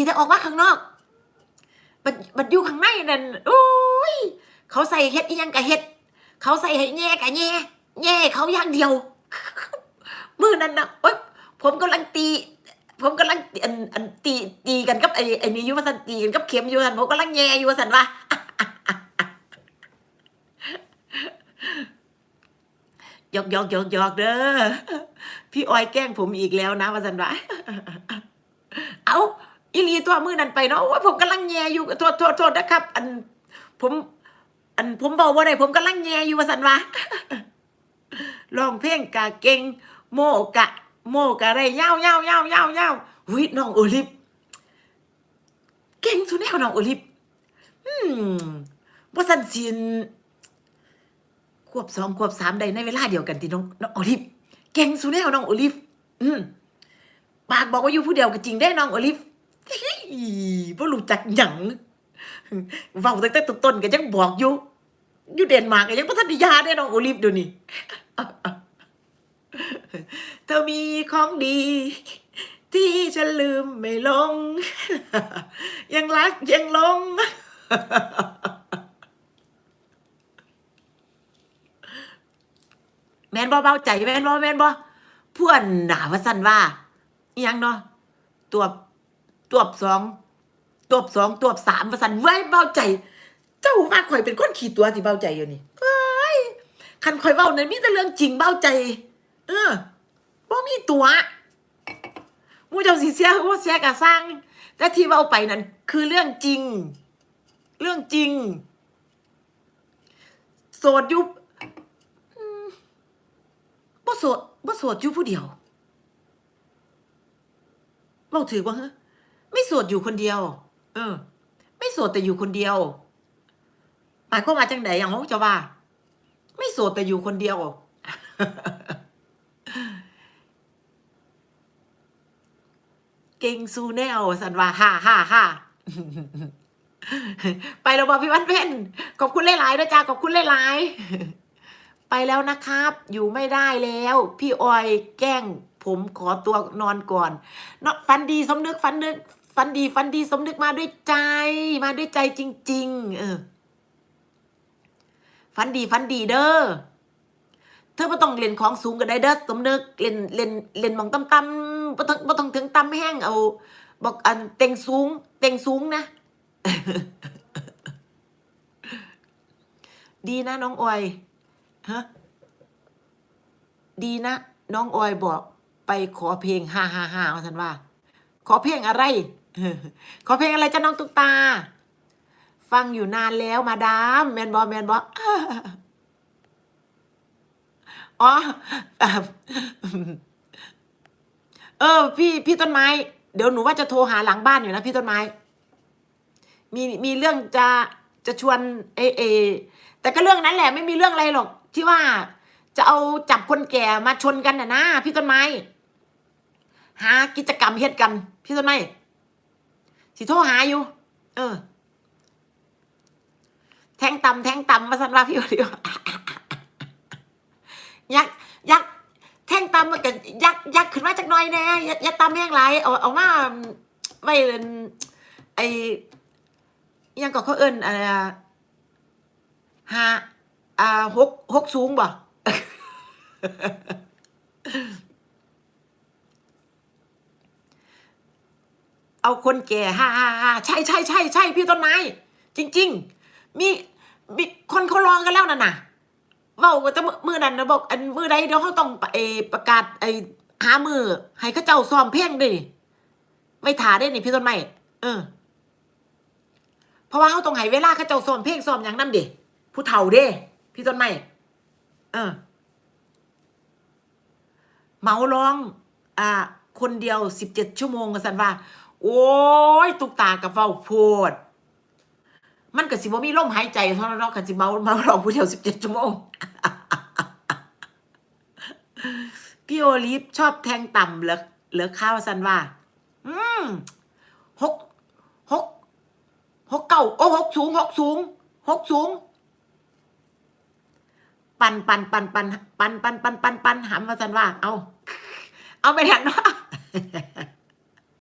ดีแต่ออกมาข้างนอกบัดบัดอยู่ข้างในนั่นโอ้ย เขาใส่เฮ็ดอียังกะเฮ็ด เขาใส่ให้แย่กะแย่แย่เขาอย่างเดียว มือนั้นนะโอ๊ยผมกำลังตี ผมกำลังอันอันตีตีกันกับไอ้ไอ้นี่ยุวสันตีกันกับเข็มอยุวสันผมกำลังแย่อยุวสันว่าหยอกหยอกหยอกหยอกเด้อพี่ออยแกล้งผมอีกแล้วนะวาสันว่าเอา อีลีตัวมือนั้นไปเนาะโอ้ยผมกำลังแย่อยู่โทษโทษโทษนะครับ อันผมอันผมบอกว่าไดผมกำลังแย่อยู่วาสันว่าร้องเพลงกะเก่งโมกะ โมกะไรเย้าเย้าเย้าเย้าเย้าหุยน้องโอลิฟเก่งสุดแนวน้องโอลิฟอืมว่าสันสินควบสองควบสามใดในเวลาเดียวกันที่น้องน้องโอลิฟเก่งสุดแนวน้องโอลิฟอืมปากบอกว่าอยู่ผู้เดียวก็จริงได้น้องโอลิฟ บ่รู้จักหยังเว้าตั้งแต่ต้นๆก็ยังบอกอยู่อยู่เดนมาร์กก็ยังพัทยาได้น้องโอลิฟเดี๋ยวนี้เธอมีของดี ที่ฉันลืมไม่ลง ยังรักยังลง แม่นบ่เบาใจแม่นบ่แม่นบ่พ่วนหนาวสันว่ายังเนาะตัว ตัวบสองตัวบสองตัวบสามว่าสั่นไว้เบาใจ เจ้าว่าข่อยเป็นคนขี่ตัวที่เบาใจอยู่นี่เอ้ยคันข่อยเว้านั้นมีแต่เรื่องจริงเบาใจ เออบ่มีตัวมูเจ้าสิเสียว่าเสียกะสร้าง แต่ที่เว้าไปนั้นคือเรื่องจริง เรื่องจริง โสดยู่อืมบ่โสดบ่โสดอยู่ผู้เดียวเว้าถือบ่ฮะ ไม่โสดอยู่คนเดียว เออ ไม่โสดแต่อยู่คนเดียว หมายความว่าจังไดอย่างของเจ้าว่า ไม่โสดแต่อยู่คนเดียว เก่งซูแนวสันว่าฮ่าฮ่าฮ่าไปแล้วบอพี่วันเพ็ญขอบคุณหลายๆด้จ้าขอบคุณหลายๆไปแล้วนะครับ อยู่ไม่ได้แล้ว พี่ออยแกล้งผมขอตัวนอนก่อนเนาะฟันดีสมนึกฟันนึก ฟันดีฟันดีสมนึกมาด้วยใจ มาด้วยใจจริง ๆ เออ ฟันดีฟันดีเด้อเธอไม่ต้องเล่นของสูงก็ได้เด้อสมนึกเล่นเล่นเล่นหมองต่ำๆบ่ต้องบ่ต้องถึงต่ำแห้งเอา บอกอันเต็งสูง เต็งสูงนะ ดีนะน้องออยฮะดีนะ น้องออยบอกไปขอเพลงฮ่าฮ่าฮ่าว่าท่านว่า ขอเพลงอะไร ขอเพลงอะไรจ้าน้องตุ๊กตา ฟังอยู่นานแล้วมาดามแมนบอแมนบออ๋อเอ่อเออ พี่พี่ต้นไม้ เดี๋ยวหนูว่าจะโทรหาหลังบ้านอยู่นะพี่ต้นไม้ มีมีเรื่องจะจะชวนเอเอ แต่ก็เรื่องนั้นแหละไม่มีเรื่องอะไรหรอก ที่ว่าจะเอาจับคนแก่มาชนกันน่ะนะพี่ต้นไม้ หากิจกรรมเฮ็ดกัน พี่ต้นไม้ สิโทรหาอยู่ เออ แทงตำแทงตำมาสันว่าพี่วันเดียวยักยักแท่งตำมันก็ยักยักขึ้นมาจากหน้อยแน่ย่าอย่าตำแห้งไรเอาเอามาไว้เป็นไอยังก็เขาเอิ้นอะไรอะหาอ่าหกหกสูงบ่ เอาคนแก่ฮ่าฮ่าฮ่าใช่ใช่ใช่ใช่พี่ต้นไม้จริง ๆ มีมีคนเขาลองกันแล้วน่ะนะเว้าว่าแต่มือนั้นนะบอกอันมือใดเดี๋ยวเขาต้องไปเอประกาศไอ้หามือให้เขาเจ้าซ้อมเพลงด้วยนี่ถาได้นี่พี่ต้นไม้เออ เพราะว่าเขาต้องให้เวลาเขาเจ้าซ้อมเพลงซ้อมอย่างนั้นดิผู้เฒ่าเด้ พี่ต้นไม้เออ เมาร้อง อ่า คนเดียวสิบเจ็ดชั่วโมงกันสันว่า โอ้ยตุกตากับเฝ้าโพดมันก็สิบ่มีลมหายใจเท่านั้นเนาะกันสิเมาเมาเราผู้เดียวสิบเจ็ดชั่วโมงพี่โอลิฟชอบแทงต่ำเหลือเหลือข้าวสันว่า อืมหกหกหกเก้าโอ้หกสูงหกสูงหกสูง ปันปันปันปันปันปันปันปันปันหามาสันว่า เอา เอาไม่ทันว่า